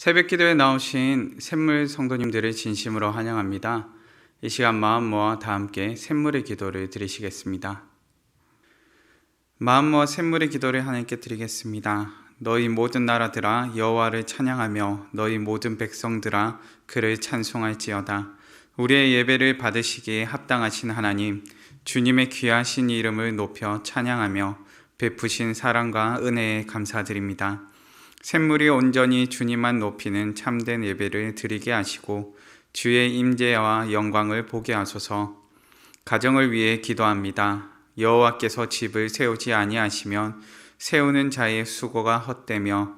새벽 기도에 나오신 샘물 성도님들을 진심으로 환영합니다. 이 시간 마음 모아 다 함께 샘물의 기도를 드리시겠습니다. 마음 모아 샘물의 기도를 하나님께 드리겠습니다. 너희 모든 나라들아 여호와를 찬양하며 너희 모든 백성들아 그를 찬송할지어다. 우리의 예배를 받으시기에 합당하신 하나님 주님의 귀하신 이름을 높여 찬양하며 베푸신 사랑과 은혜에 감사드립니다. 샘물이 온전히 주님만 높이는 참된 예배를 드리게 하시고 주의 임재와 영광을 보게 하소서. 가정을 위해 기도합니다. 여호와께서 집을 세우지 아니하시면 세우는 자의 수고가 헛되며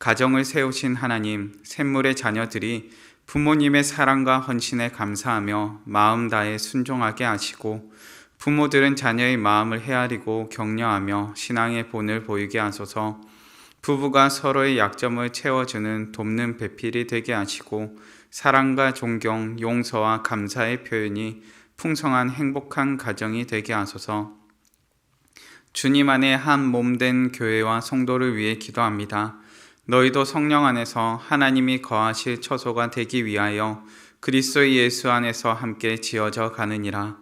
가정을 세우신 하나님 샘물의 자녀들이 부모님의 사랑과 헌신에 감사하며 마음 다해 순종하게 하시고 부모들은 자녀의 마음을 헤아리고 격려하며 신앙의 본을 보이게 하소서. 부부가 서로의 약점을 채워주는 돕는 배필이 되게 하시고 사랑과 존경, 용서와 감사의 표현이 풍성한 행복한 가정이 되게 하소서. 주님 안에 한 몸 된 교회와 성도를 위해 기도합니다. 너희도 성령 안에서 하나님이 거하실 처소가 되기 위하여 그리스도 예수 안에서 함께 지어져 가느니라.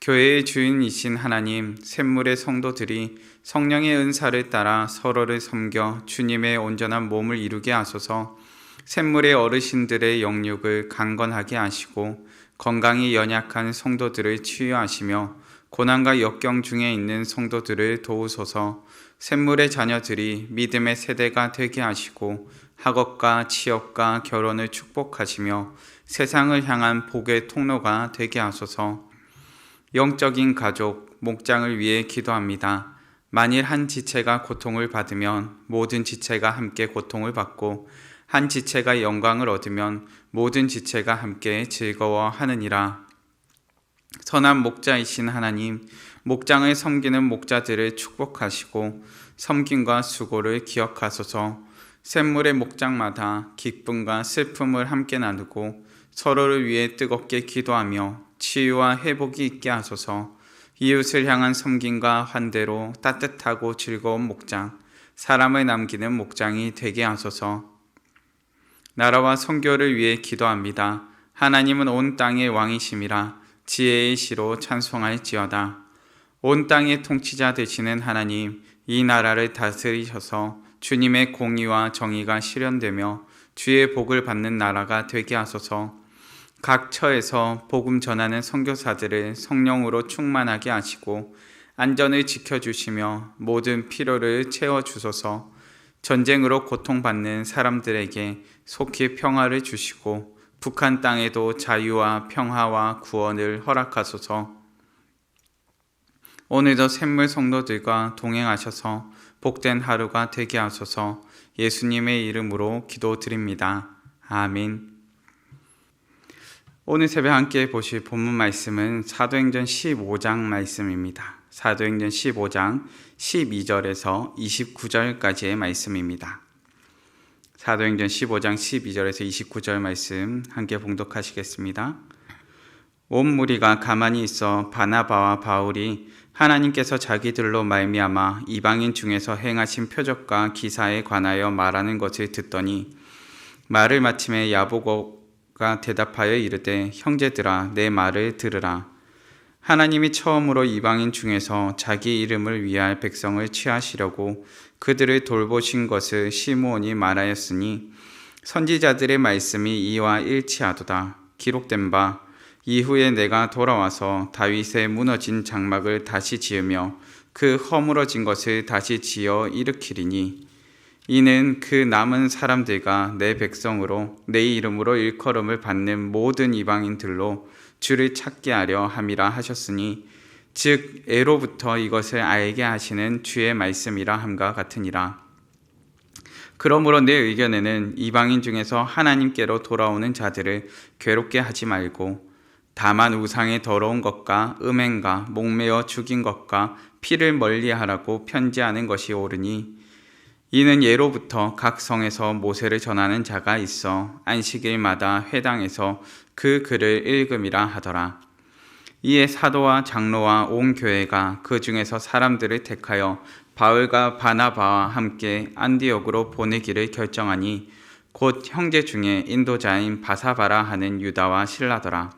교회의 주인이신 하나님, 샘물의 성도들이 성령의 은사를 따라 서로를 섬겨 주님의 온전한 몸을 이루게 하소서. 샘물의 어르신들의 영육을 강건하게 하시고 건강이 연약한 성도들을 치유하시며 고난과 역경 중에 있는 성도들을 도우소서. 샘물의 자녀들이 믿음의 세대가 되게 하시고 학업과 취업과 결혼을 축복하시며 세상을 향한 복의 통로가 되게 하소서. 영적인 가족, 목장을 위해 기도합니다. 만일 한 지체가 고통을 받으면 모든 지체가 함께 고통을 받고 한 지체가 영광을 얻으면 모든 지체가 함께 즐거워하느니라. 선한 목자이신 하나님, 목장을 섬기는 목자들을 축복하시고 섬김과 수고를 기억하소서. 샘물의 목장마다 기쁨과 슬픔을 함께 나누고 서로를 위해 뜨겁게 기도하며 치유와 회복이 있게 하소서. 이웃을 향한 섬김과 환대로 따뜻하고 즐거운 목장, 사람을 남기는 목장이 되게 하소서. 나라와 선교를 위해 기도합니다. 하나님은 온 땅의 왕이심이라 지혜의 시로 찬송할지어다. 온 땅의 통치자 되시는 하나님, 이 나라를 다스리셔서 주님의 공의와 정의가 실현되며 주의 복을 받는 나라가 되게 하소서. 각 처에서 복음 전하는 선교사들을 성령으로 충만하게 하시고 안전을 지켜주시며 모든 필요를 채워주소서 전쟁으로 고통받는 사람들에게 속히 평화를 주시고 북한 땅에도 자유와 평화와 구원을 허락하소서 오늘도 샘물 성도들과 동행하셔서 복된 하루가 되게 하소서 예수님의 이름으로 기도드립니다. 아멘. 오늘 새벽 함께 보실 본문 말씀은 사도행전 15장 말씀입니다. 사도행전 15장 12절에서 29절까지의 말씀입니다. 사도행전 15장 12절에서 29절 말씀 함께 봉독하시겠습니다. 온 무리가 가만히 있어 바나바와 바울이 하나님께서 자기들로 말미암아 이방인 중에서 행하신 표적과 기사에 관하여 말하는 것을 듣더니 말을 마침에 야보고 가 대답하여 이르되 형제들아 내 말을 들으라. 하나님이 처음으로 이방인 중에서 자기 이름을 위할 백성을 취하시려고 그들을 돌보신 것을 시므온이 말하였으니 선지자들의 말씀이 이와 일치하도다. 기록된 바 이후에 내가 돌아와서 다윗의 무너진 장막을 다시 지으며 그 허물어진 것을 다시 지어 일으키리니 이는 그 남은 사람들과 내 백성으로 내 이름으로 일컬음을 받는 모든 이방인들로 주를 찾게 하려 함이라 하셨으니 즉 애로부터 이것을 알게 하시는 주의 말씀이라 함과 같으니라. 그러므로 내 의견에는 이방인 중에서 하나님께로 돌아오는 자들을 괴롭게 하지 말고 다만 우상의 더러운 것과 음행과 목매어 죽인 것과 피를 멀리하라고 편지하는 것이 옳으니 이는 예로부터 각 성에서 모세를 전하는 자가 있어 안식일마다 회당에서 그 글을 읽음이라 하더라. 이에 사도와 장로와 온 교회가 그 중에서 사람들을 택하여 바울과 바나바와 함께 안디옥으로 보내기를 결정하니 곧 형제 중에 인도자인 바사바라 하는 유다와 신라더라.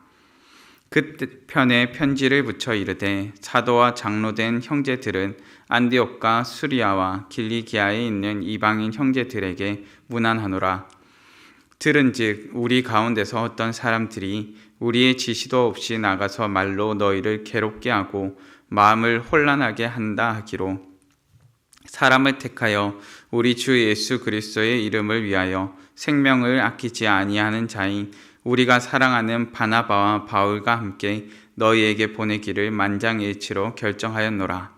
그 편에 편지를 붙여 이르되 사도와 장로된 형제들은 안디옥과 수리아와 길리기아에 있는 이방인 형제들에게 문안하노라. 들은즉 우리 가운데서 어떤 사람들이 우리의 지시도 없이 나가서 말로 너희를 괴롭게 하고 마음을 혼란하게 한다 하기로 사람을 택하여 우리 주 예수 그리스도의 이름을 위하여 생명을 아끼지 아니하는 자인 우리가 사랑하는 바나바와 바울과 함께 너희에게 보내기를 만장일치로 결정하였노라.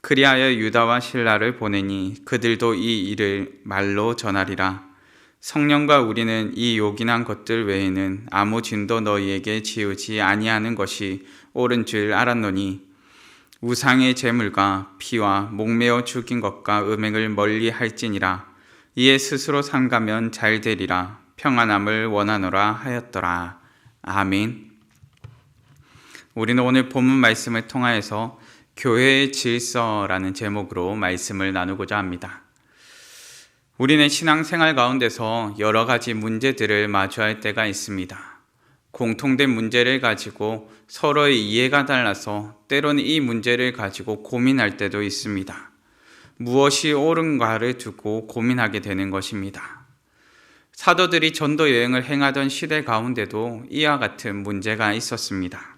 그리하여 유다와 신라를 보내니 그들도 이 일을 말로 전하리라. 성령과 우리는 이 요긴한 것들 외에는 아무 진도 너희에게 지우지 아니하는 것이 옳은 줄 알았노니 우상의 제물과 피와 목매어 죽인 것과 음행을 멀리 할지니라 이에 스스로 삼가면 잘 되리라 평안함을 원하노라 하였더라 아멘 우리는 오늘 본문 말씀을 통하여서 교회의 질서라는 제목으로 말씀을 나누고자 합니다. 우리는 신앙생활 가운데서 여러 가지 문제들을 마주할 때가 있습니다. 공통된 문제를 가지고 서로의 이해가 달라서 때로는 이 문제를 가지고 고민할 때도 있습니다. 무엇이 옳은가를 두고 고민하게 되는 것입니다. 사도들이 전도 여행을 행하던 시대 가운데도 이와 같은 문제가 있었습니다.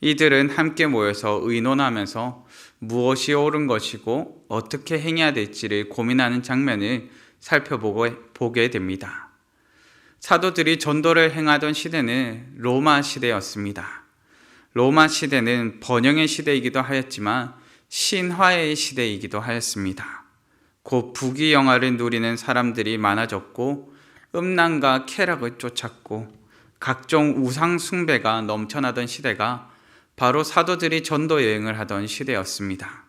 이들은 함께 모여서 의논하면서 무엇이 옳은 것이고 어떻게 행해야 될지를 고민하는 장면을 살펴보게 됩니다. 사도들이 전도를 행하던 시대는 로마 시대였습니다. 로마 시대는 번영의 시대이기도 하였지만 신화의 시대이기도 하였습니다. 곧 부귀영화를 누리는 사람들이 많아졌고 음란과 쾌락을 쫓았고 각종 우상 숭배가 넘쳐나던 시대가 바로 사도들이 전도 여행을 하던 시대였습니다.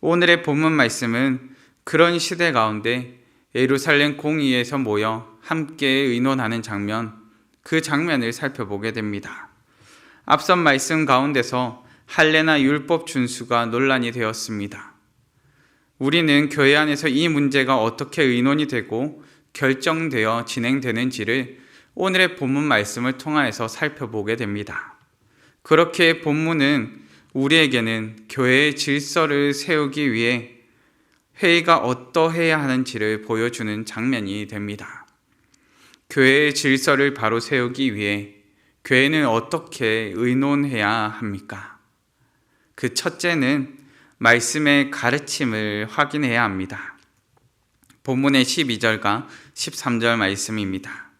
오늘의 본문 말씀은 그런 시대 가운데 예루살렘 공의에서 모여 함께 의논하는 장면, 그 장면을 살펴보게 됩니다. 앞선 말씀 가운데서 할례나 율법 준수가 논란이 되었습니다. 우리는 교회 안에서 이 문제가 어떻게 의논이 되고 결정되어 진행되는지를 오늘의 본문 말씀을 통하여서 살펴보게 됩니다. 그렇게 본문은 우리에게는 교회의 질서를 세우기 위해 회의가 어떠해야 하는지를 보여주는 장면이 됩니다. 교회의 질서를 바로 세우기 위해 교회는 어떻게 의논해야 합니까? 그 첫째는 말씀의 가르침을 확인해야 합니다. 본문의 12절과 13절 말씀입니다.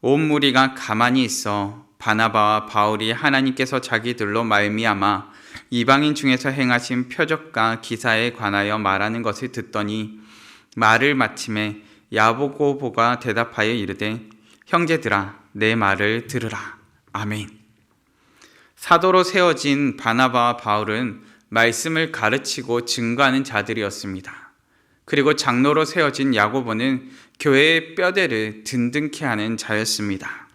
온 무리가 가만히 있어 바나바와 바울이 하나님께서 자기들로 말미암아 이방인 중에서 행하신 표적과 기사에 관하여 말하는 것을 듣더니 말을 마침에 야보고보가 대답하여 이르되 형제들아 내 말을 들으라 아멘 사도로 세워진 바나바와 바울은 말씀을 가르치고 증거하는 자들이었습니다. 그리고 장로로 세워진 야고보는 교회의 뼈대를 든든케 하는 자였습니다.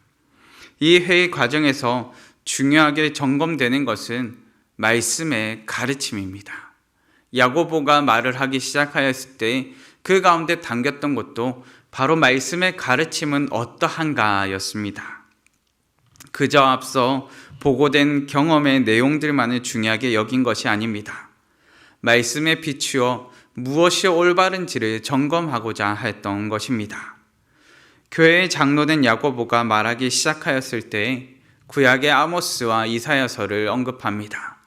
이 회의 과정에서 중요하게 점검되는 것은 말씀의 가르침입니다. 야고보가 말을 하기 시작하였을 때 그 가운데 담겼던 것도 바로 말씀의 가르침은 어떠한가였습니다. 그저 앞서 보고된 경험의 내용들만을 중요하게 여긴 것이 아닙니다. 말씀에 비추어 무엇이 올바른지를 점검하고자 했던 것입니다. 교회의 장로된 야고보가 말하기 시작하였을 때 구약의 아모스와 이사야서를 언급합니다.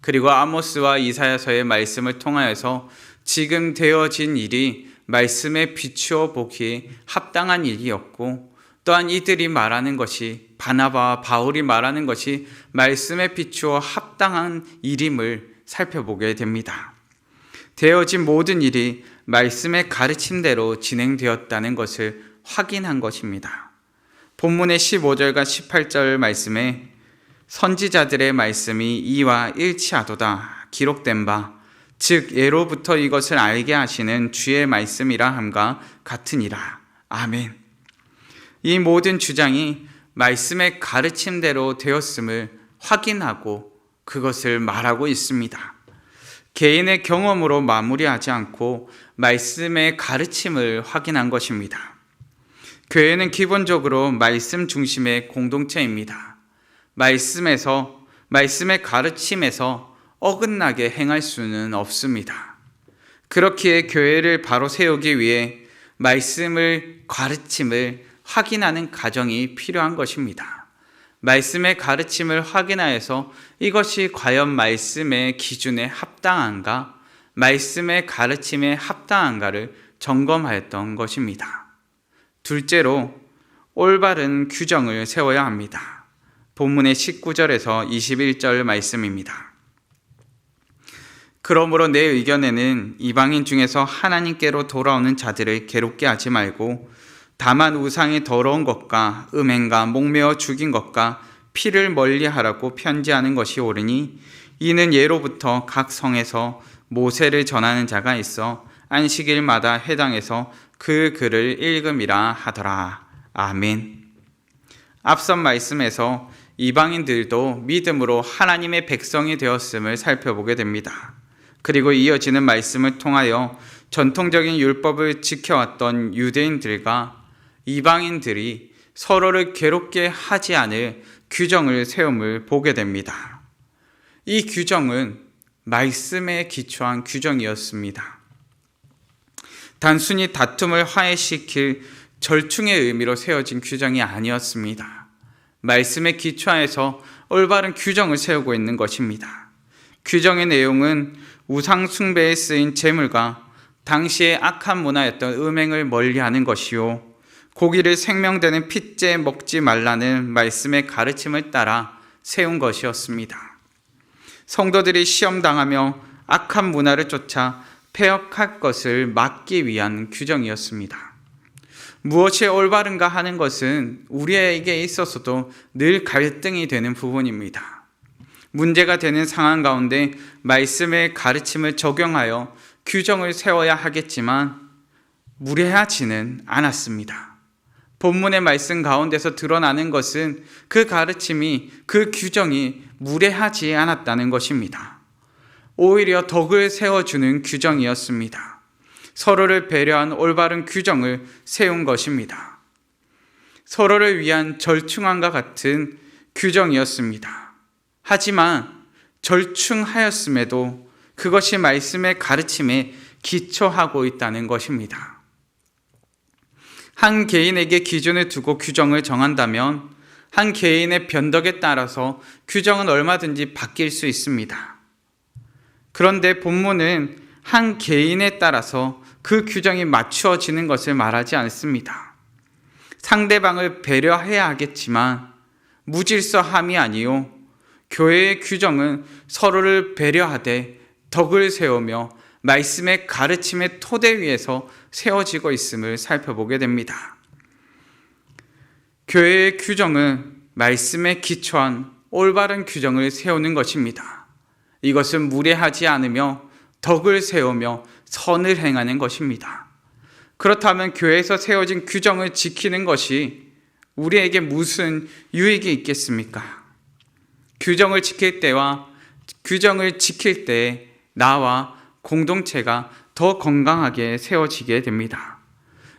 그리고 아모스와 이사야서의 말씀을 통하여서 지금 되어진 일이 말씀에 비추어 보기에 합당한 일이었고 또한 이들이 말하는 것이 바나바와 바울이 말하는 것이 말씀에 비추어 합당한 일임을 살펴보게 됩니다. 되어진 모든 일이 말씀의 가르침대로 진행되었다는 것을 확인한 것입니다. 본문의 15절과 18절 말씀에 선지자들의 말씀이 이와 일치하도다 기록된 바, 즉 예로부터 이것을 알게 하시는 주의 말씀이라 함과 같으니라. 아멘. 이 모든 주장이 말씀의 가르침대로 되었음을 확인하고 그것을 말하고 있습니다. 개인의 경험으로 마무리하지 않고 말씀의 가르침을 확인한 것입니다. 교회는 기본적으로 말씀 중심의 공동체입니다. 말씀에서, 말씀의 가르침에서 어긋나게 행할 수는 없습니다. 그렇기에 교회를 바로 세우기 위해 말씀을, 가르침을 확인하는 과정이 필요한 것입니다. 말씀의 가르침을 확인하여서 이것이 과연 말씀의 기준에 합당한가, 말씀의 가르침에 합당한가를 점검하였던 것입니다. 둘째로 올바른 규정을 세워야 합니다. 본문의 19절에서 21절 말씀입니다. 그러므로 내 의견에는 이방인 중에서 하나님께로 돌아오는 자들을 괴롭게 하지 말고 다만 우상이 더러운 것과 음행과 목매어 죽인 것과 피를 멀리하라고 편지하는 것이 옳으니 이는 예로부터 각 성에서 모세를 전하는 자가 있어 안식일마다 해당해서 그 글을 읽음이라 하더라. 아멘. 앞선 말씀에서 이방인들도 믿음으로 하나님의 백성이 되었음을 살펴보게 됩니다. 그리고 이어지는 말씀을 통하여 전통적인 율법을 지켜왔던 유대인들과 이방인들이 서로를 괴롭게 하지 않을 규정을 세움을 보게 됩니다. 이 규정은 말씀에 기초한 규정이었습니다. 단순히 다툼을 화해시킬 절충의 의미로 세워진 규정이 아니었습니다. 말씀에 기초하여서 올바른 규정을 세우고 있는 것입니다. 규정의 내용은 우상 숭배에 쓰인 제물과 당시의 악한 문화였던 음행을 멀리하는 것이요 고기를 생명되는 핏째 먹지 말라는 말씀의 가르침을 따라 세운 것이었습니다. 성도들이 시험 당하며 악한 문화를 쫓아 폐역할 것을 막기 위한 규정이었습니다. 무엇이 올바른가 하는 것은 우리에게 있어서도 늘 갈등이 되는 부분입니다. 문제가 되는 상황 가운데 말씀의 가르침을 적용하여 규정을 세워야 하겠지만 무례하지는 않았습니다. 본문의 말씀 가운데서 드러나는 것은 그 가르침이 그 규정이 무례하지 않았다는 것입니다. 오히려 덕을 세워주는 규정이었습니다. 서로를 배려한 올바른 규정을 세운 것입니다. 서로를 위한 절충함과 같은 규정이었습니다. 하지만 절충하였음에도 그것이 말씀의 가르침에 기초하고 있다는 것입니다. 한 개인에게 기준을 두고 규정을 정한다면 한 개인의 변덕에 따라서 규정은 얼마든지 바뀔 수 있습니다. 그런데 본문은 한 개인에 따라서 그 규정이 맞추어지는 것을 말하지 않습니다. 상대방을 배려해야 하겠지만 무질서함이 아니요 교회의 규정은 서로를 배려하되 덕을 세우며 말씀의 가르침의 토대 위에서 세워지고 있음을 살펴보게 됩니다. 교회의 규정은 말씀에 기초한 올바른 규정을 세우는 것입니다. 이것은 무례하지 않으며 덕을 세우며 선을 행하는 것입니다. 그렇다면 교회에서 세워진 규정을 지키는 것이 우리에게 무슨 유익이 있겠습니까? 규정을 지킬 때와 규정을 지킬 때 나와 공동체가 더 건강하게 세워지게 됩니다.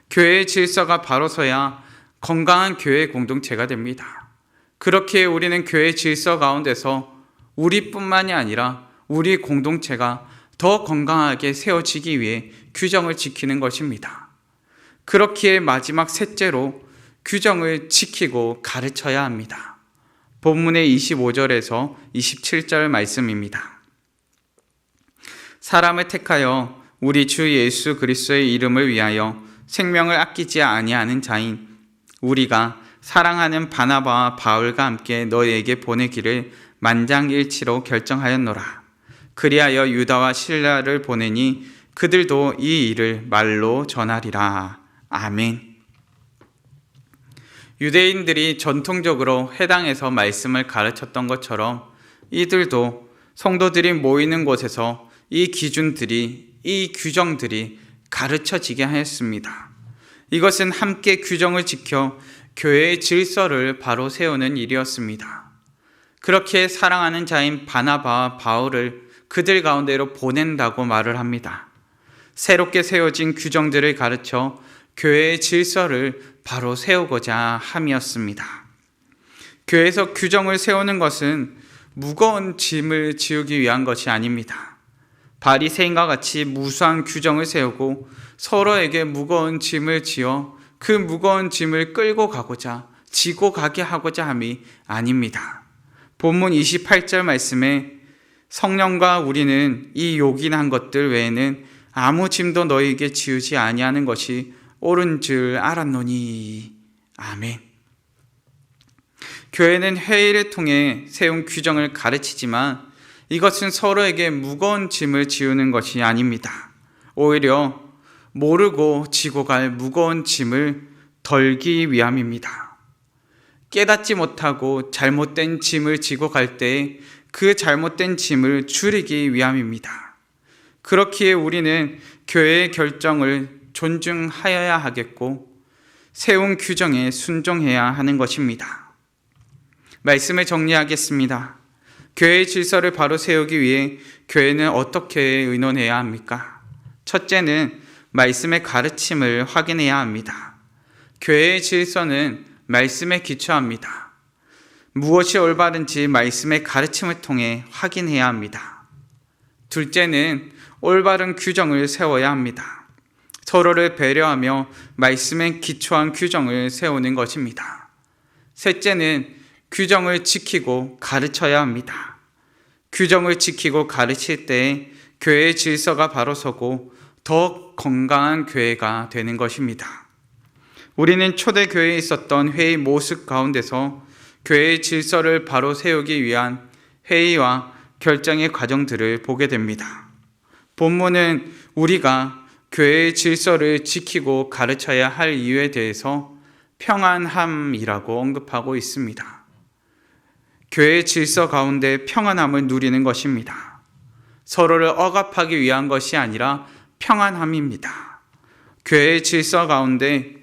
교회의 질서가 바로 서야 건강한 교회 공동체가 됩니다. 그렇게 우리는 교회 질서 가운데서 우리뿐만이 아니라 우리 공동체가 더 건강하게 세워지기 위해 규정을 지키는 것입니다. 그렇기에 마지막 셋째로 규정을 지키고 가르쳐야 합니다. 본문의 25절에서 27절 말씀입니다. 사람을 택하여 우리 주 예수 그리스도의 이름을 위하여 생명을 아끼지 아니하는 자인 우리가 사랑하는 바나바와 바울과 함께 너희에게 보내기를 만장일치로 결정하였노라. 그리하여 유다와 신라를 보내니 그들도 이 일을 말로 전하리라. 아멘. 유대인들이 전통적으로 해당에서 말씀을 가르쳤던 것처럼 이들도 성도들이 모이는 곳에서 이 기준들이, 이 규정들이 가르쳐지게 하였습니다. 이것은 함께 규정을 지켜 교회의 질서를 바로 세우는 일이었습니다. 그렇게 사랑하는 자인 바나바와 바울을 그들 가운데로 보낸다고 말을 합니다. 새롭게 세워진 규정들을 가르쳐 교회의 질서를 바로 세우고자 함이었습니다. 교회에서 규정을 세우는 것은 무거운 짐을 지우기 위한 것이 아닙니다. 바리새인과 같이 무수한 규정을 세우고 서로에게 무거운 짐을 지어 그 무거운 짐을 끌고 가고자 지고 가게 하고자 함이 아닙니다. 본문 28절 말씀에 성령과 우리는 이 요긴한 것들 외에는 아무 짐도 너희에게 지우지 아니하는 것이 옳은 줄 알았노니 아멘. 교회는 회의를 통해 세운 규정을 가르치지만 이것은 서로에게 무거운 짐을 지우는 것이 아닙니다. 오히려 모르고 지고 갈 무거운 짐을 덜기 위함입니다. 깨닫지 못하고 잘못된 짐을 지고 갈때그 잘못된 짐을 줄이기 위함입니다. 그렇기에 우리는 교회의 결정을 존중하여야 하겠고 세운 규정에 순종해야 하는 것입니다. 말씀을 정리하겠습니다. 교회의 질서를 바로 세우기 위해 교회는 어떻게 의논해야 합니까? 첫째는 말씀의 가르침을 확인해야 합니다. 교회의 질서는 말씀에 기초합니다. 무엇이 올바른지 말씀의 가르침을 통해 확인해야 합니다. 둘째는 올바른 규정을 세워야 합니다. 서로를 배려하며 말씀에 기초한 규정을 세우는 것입니다. 셋째는 규정을 지키고 가르쳐야 합니다. 규정을 지키고 가르칠 때 교회의 질서가 바로 서고 더 건강한 교회가 되는 것입니다. 우리는 초대교회에 있었던 회의 모습 가운데서 교회의 질서를 바로 세우기 위한 회의와 결정의 과정들을 보게 됩니다. 본문은 우리가 교회의 질서를 지키고 가르쳐야 할 이유에 대해서 평안함이라고 언급하고 있습니다. 교회의 질서 가운데 평안함을 누리는 것입니다. 서로를 억압하기 위한 것이 아니라 평안함입니다. 교회의 질서 가운데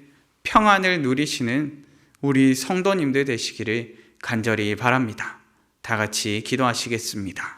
평안을 누리시는 우리 성도님들 되시기를 간절히 바랍니다. 다 같이 기도하시겠습니다.